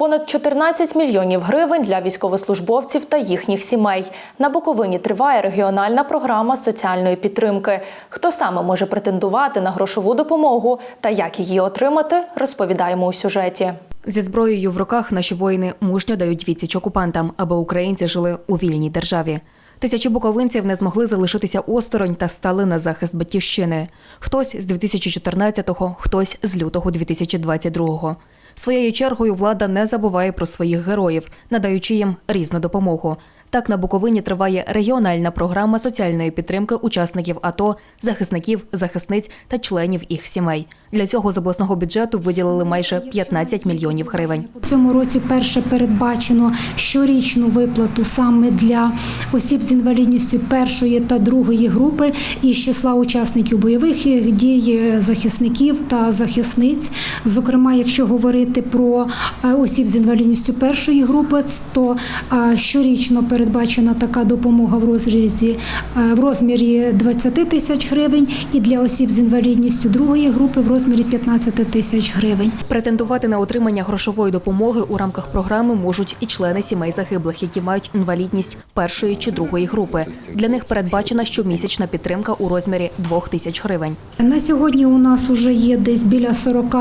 Понад 14 мільйонів гривень для військовослужбовців та їхніх сімей. На Буковині триває регіональна програма соціальної підтримки. Хто саме може претендувати на грошову допомогу та як її отримати, розповідаємо у сюжеті. Зі зброєю в руках наші воїни мужньо дають відсіч окупантам, аби українці жили у вільній державі. Тисячі буковинців не змогли залишитися осторонь та стали на захист батьківщини. Хтось з 2014-го, хтось з лютого 2022-го. Своєю чергою влада не забуває про своїх героїв, надаючи їм різну допомогу. Так на Буковині триває регіональна програма соціальної підтримки учасників АТО, захисників, захисниць та членів їх сімей. Для цього з обласного бюджету виділили майже 15 мільйонів гривень. У цьому році перше передбачено щорічну виплату саме для осіб з інвалідністю першої та другої групи із числа учасників бойових дій, захисників та захисниць. Зокрема, якщо говорити про е, осіб з інвалідністю першої групи, то е, щорічно передбачена така допомога в розрізі е, в розмірі 20 тисяч гривень, і для осіб з інвалідністю другої групи в розмірі 15 тисяч гривень. Претендувати на отримання грошової допомоги у рамках програми можуть і члени сімей загиблих, які мають інвалідність першої чи другої групи. Для них передбачена щомісячна підтримка у розмірі 2 тисяч гривень. На сьогодні у нас вже є десь біля 40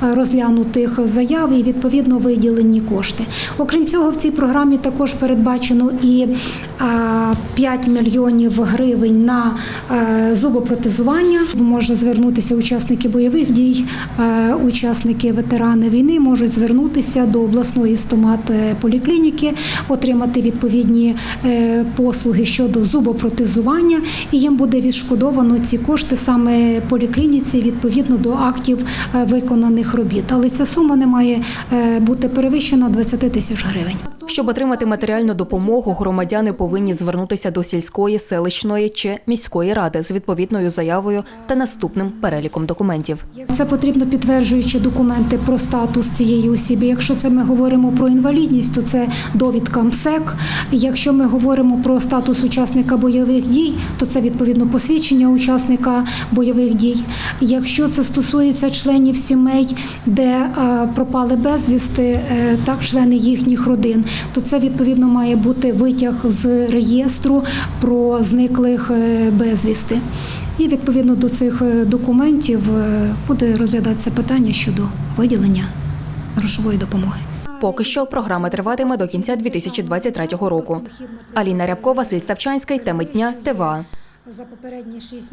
розглянутих заяв і відповідно виділені кошти. Окрім цього, в цій програмі також передбачено і 5 мільйонів гривень на е, зубопротезування. Можна звернутися учасники бойових дій, е, учасники ветерани війни можуть звернутися до обласної стомат-поліклініки, отримати відповідні е, послуги щодо зубопротезування, і їм буде відшкодовано ці кошти саме поліклініці відповідно до актів виконаних робіт. Але ця сума не має бути перевищена 20 тисяч гривень. Щоб отримати матеріальну допомогу, громадяни повинні звернутися до сільської, селищної чи міської ради з відповідною заявою та наступним переліком документів. Це потрібно підтверджуючи документи про статус цієї особи. Якщо це ми говоримо про інвалідність, то це довідка МСЕК. Якщо ми говоримо про статус учасника бойових дій, то це відповідно посвідчення учасника бойових дій. Якщо це стосується членів сімей, де е, пропали безвісти, е, так члени їхніх родин, то це відповідно має бути витяг з реєстру про зниклих е, безвісти. І відповідно до цих е, документів е, буде розглядатися питання щодо виділення грошової допомоги. Поки що програма триватиме до кінця 2023 року. Аліна Рябко, Василь Ставчанський, теми дня, ТВА. За попередні шість